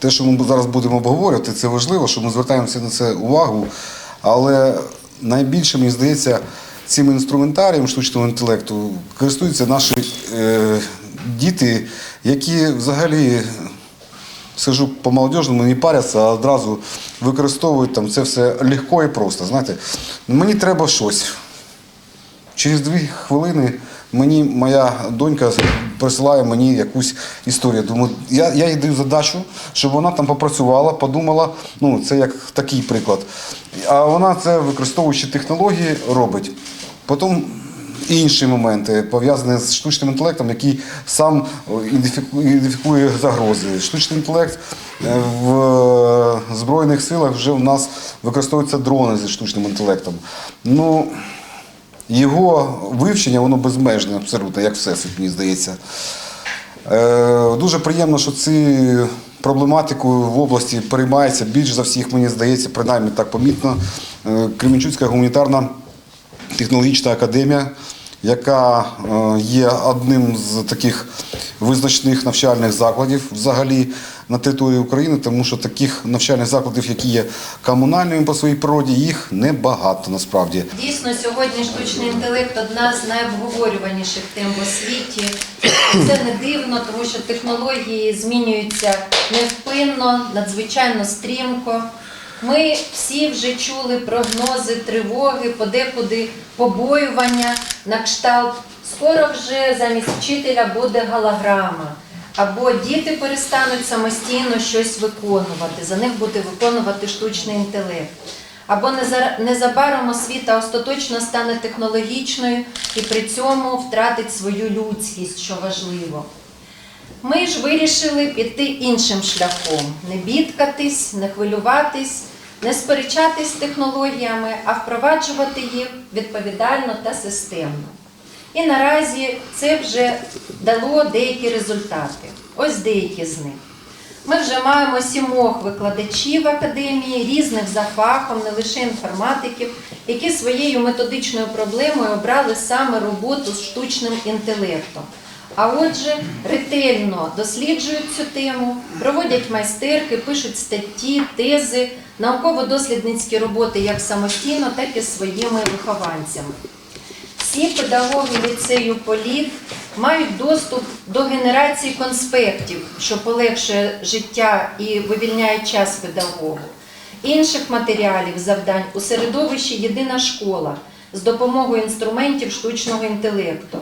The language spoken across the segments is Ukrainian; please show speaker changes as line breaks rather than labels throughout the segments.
те, що ми зараз будемо обговорювати, це важливо, що ми звертаємося на це увагу. Але найбільше, мені здається, цим інструментарієм штучного інтелекту користуються наші е, діти, які взагалі скажу по молодежному, не паряться, а одразу використовують там це все легко і просто. Знаєте, мені треба щось. Через дві хвилини мені моя донька присилає мені якусь історію. Думаю, я, я їй даю задачу, щоб вона там попрацювала, подумала. Ну, це як такий приклад. А вона це, використовуючи технології, робить. Потім інші моменти пов'язані з штучним інтелектом, який сам ідентифікує загрози. Штучний інтелект е, в е, Збройних силах вже в нас використовуються дрони зі штучним інтелектом. Ну, його вивчення воно безмежне абсолютно, як всесвіт, мені здається. Е, дуже приємно, що ці проблематикою в області переймається більш за всіх, мені здається, принаймні так помітно. Е, Кременчуцька гуманітарна технологічна академія, яка е, є одним з таких визначних навчальних закладів взагалі на території України, тому що таких навчальних закладів, які є комунальними по своїй природі, їх небагато насправді.
Дійсно, сьогодні штучний інтелект одна з найобговорюваніших тем в освіті. Це не дивно, тому що технології змінюються невпинно, надзвичайно стрімко. Ми всі вже чули прогнози, тривоги, подекуди побоювання на кшталт. Скоро вже замість вчителя буде голограма. Або діти перестануть самостійно щось виконувати, за них буде виконувати штучний інтелект. Або незабаром освіта остаточно стане технологічною і при цьому втратить свою людськість, що важливо. Ми ж вирішили піти іншим шляхом: не бідкатись, не хвилюватись, не сперечатись з технологіями, а впроваджувати їх відповідально та системно. І наразі це вже дало деякі результати. Ось деякі з них. Ми вже маємо сімох викладачів академії, різних за фахом, не лише інформатиків, які своєю методичною проблемою обрали саме роботу з штучним інтелектом. А отже, ретельно досліджують цю тему, проводять майстерки, пишуть статті, тези, науково-дослідницькі роботи як самостійно, так і своїми вихованцями. Всі педагоги ліцею Політ мають доступ до генерації конспектів, що полегшує життя і вивільняє час педагогу, інших матеріалів, завдань у середовищі Єдина школа з допомогою інструментів штучного інтелекту.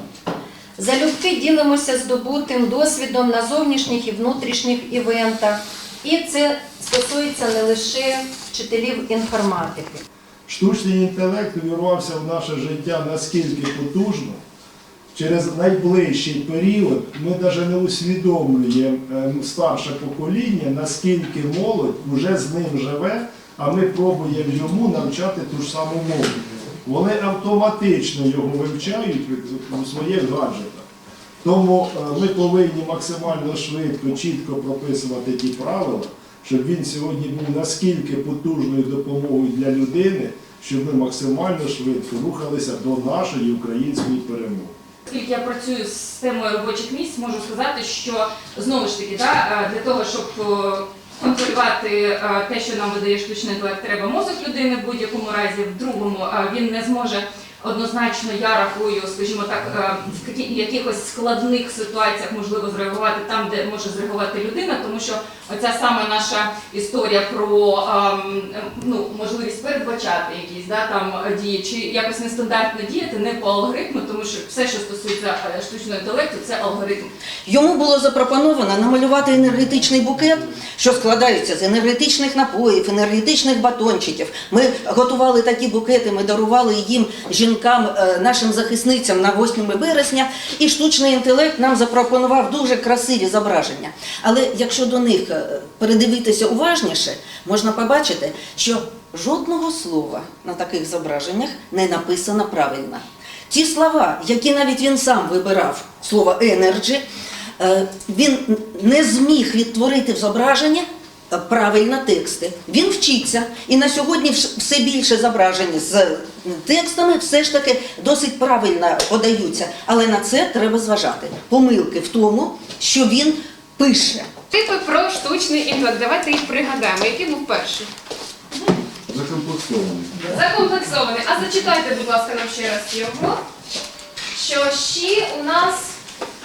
Залюбки ділимося здобутим досвідом на зовнішніх і внутрішніх івентах, і це стосується не лише вчителів інформатики.
Штучний інтелект увірвався в наше життя наскільки потужно, через найближчий період ми навіть не усвідомлюємо ем, старше покоління, наскільки молодь вже з ним живе, а ми пробуємо йому навчати ту ж саму мову. Вони автоматично його вивчають у своїх гаджетах. Тому е, ми повинні максимально швидко, чітко прописувати ті правила, щоб він сьогодні був наскільки потужною допомогою для людини, щоб ми максимально швидко рухалися до нашої української перемоги.
Оскільки я працюю з системою робочих місць, можу сказати, що знову ж таки, да, е, для того, щоб е, контролювати е, те, що нам видає штучний інтелект, треба мозок людини в будь-якому разі. В другому він не зможе однозначно, я рахую, скажімо так, е, в якихось складних ситуаціях можливо зреагувати там, де може зреагувати людина, тому що оця саме наша історія про ну, можливість передбачати якісь да, там дії, чи якось нестандартно діяти, не по алгоритму, тому що все, що стосується е, штучного інтелекту, це алгоритм.
Йому було запропоновано намалювати енергетичний букет, що складається з енергетичних напоїв, енергетичних батончиків. Ми готували такі букети, ми дарували їм жінкам, е, нашим захисницям на 8 вересня, і штучний інтелект нам запропонував дуже красиві зображення. Але якщо до них е, передивитися уважніше, можна побачити, що жодного слова на таких зображеннях не написано правильно. Ті слова, які навіть він сам вибирав, слово «енерджі», е, він не зміг відтворити в зображення правильно тексти. Він вчиться, і на сьогодні все більше зображень з текстами все ж таки досить правильно подаються. Але на це треба зважати. Помилки в тому, що він пише.
Типи про штучний інтелект. Давайте їх пригадаємо. Який був перший?
Закомплексований.
Закомплексований. А зачитайте, будь ласка, нам ще раз його. Що ще у нас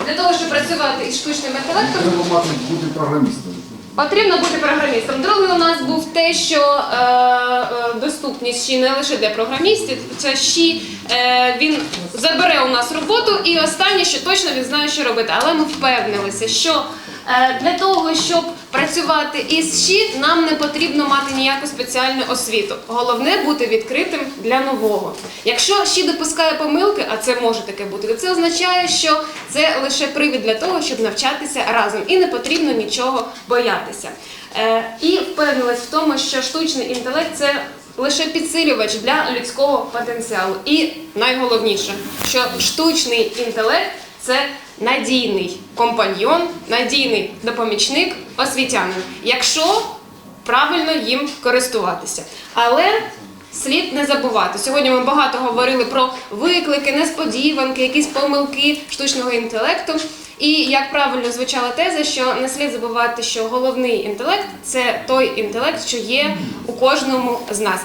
для того, щоб працювати із штучним інтелектом,
Треба мати бути програмістом.
Потрібно бути програмістом. Другий у нас був те, що е, е, доступність ще не лише для програмістів, це ще е, він забере у нас роботу, і останнє, що точно він знає, що робити. Але ми впевнилися, що е, для того, щоб працювати із ЩІ, нам не потрібно мати ніяку спеціальну освіту. Головне бути відкритим для нового. Якщо ЩІ допускає помилки, а це може таке бути, то це означає, що це лише привід для того, щоб навчатися разом, і не потрібно нічого боятися. Е, і впевнилась в тому, що штучний інтелект це лише підсилювач для людського потенціалу. І найголовніше, що штучний інтелект це надійний компаньйон, надійний допомічник освітянин, якщо правильно їм користуватися. Але слід не забувати. Сьогодні ми багато говорили про виклики, несподіванки, якісь помилки штучного інтелекту. І як правильно звучала теза, що не слід забувати, що головний інтелект це той інтелект, що є у кожному з нас.